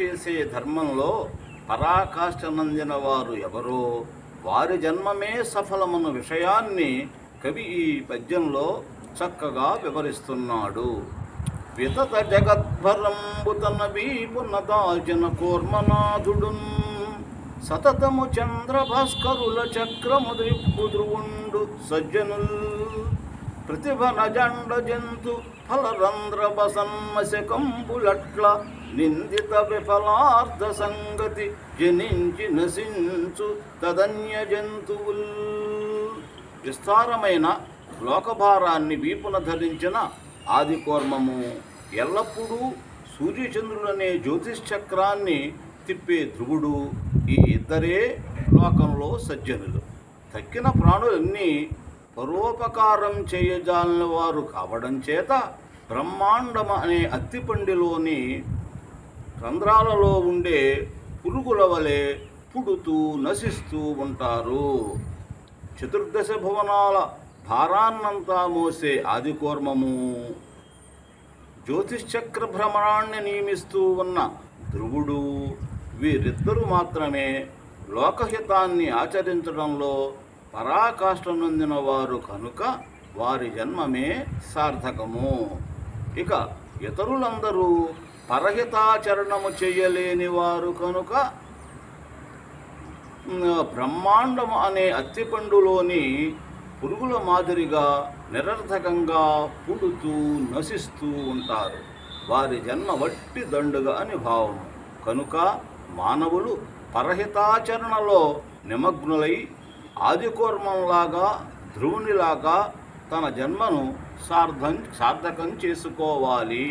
చేసే ధర్మంలో పరాకాష్ఠనందిన వారు ఎవరో వారి జన్మమే సఫలమన్న విషయాన్ని కవి ఈ పద్యంలో చక్కగా వివరిస్తున్నాడు. వితత జగద్భరంబుతన వీపున దాల్చిన కూర్మనాథుడు సతతము చంద్రభాస్కరుల చక్రము ధ్రువుండు సజ్జనుల్. ప్రతిభన జండ జంతు ఫలరంధ్ర బసన్మశకంబులట్ల నిందిత విఫలార్థ సంగతి జనించి నశించు తదన్య జంతువుల్ విస్తారమైన లోకభారాన్ని వీపున ధరించిన ఆదికోర్మము ఎల్లప్పుడూ సూర్యచంద్రులనే జ్యోతిష్చక్రాన్ని తిప్పే ధ్రువుడు ఈ ఇద్దరే లోకంలో సజ్జనులు. తక్కిన ప్రాణులన్నీ పరోపకారం చేయజాలని వారు కావడం చేత బ్రహ్మాండం అనే అత్తిపండిలోని రంధ్రాలలో ఉండే పురుగుల వలె పుడుతూ నశిస్తూ ఉంటారు. చతుర్దశ భువనాల భారాన్నంతా మోసే ఆదికూర్మము. జ్యోతిశ్చక్ర భ్రమణాన్ని నియమిస్తూ ఉన్న ధ్రువుడు వీరిద్దరూ మాత్రమే లోకహితాన్ని ఆచరించడంలో పరాకాష్ఠ నొందిన వారు కనుక వారి జన్మమే సార్థకము. ఇక ఇతరులందరూ పరహితాచరణము చేయలేని వారు కనుక బ్రహ్మాండము అనే అత్తిపండులోని పురుగుల మాదిరిగా నిరర్థకంగా పుడుతూ నశిస్తూ ఉంటారు. వారి జన్మ వట్టి దండుగ అని భావం కనుక మానవులు పరహితాచరణలో నిమగ్నులై ఆదికూర్మంలాగా ధ్రువునిలాగా తన జన్మను సార్థం సార్థకం చేసుకోవాలి.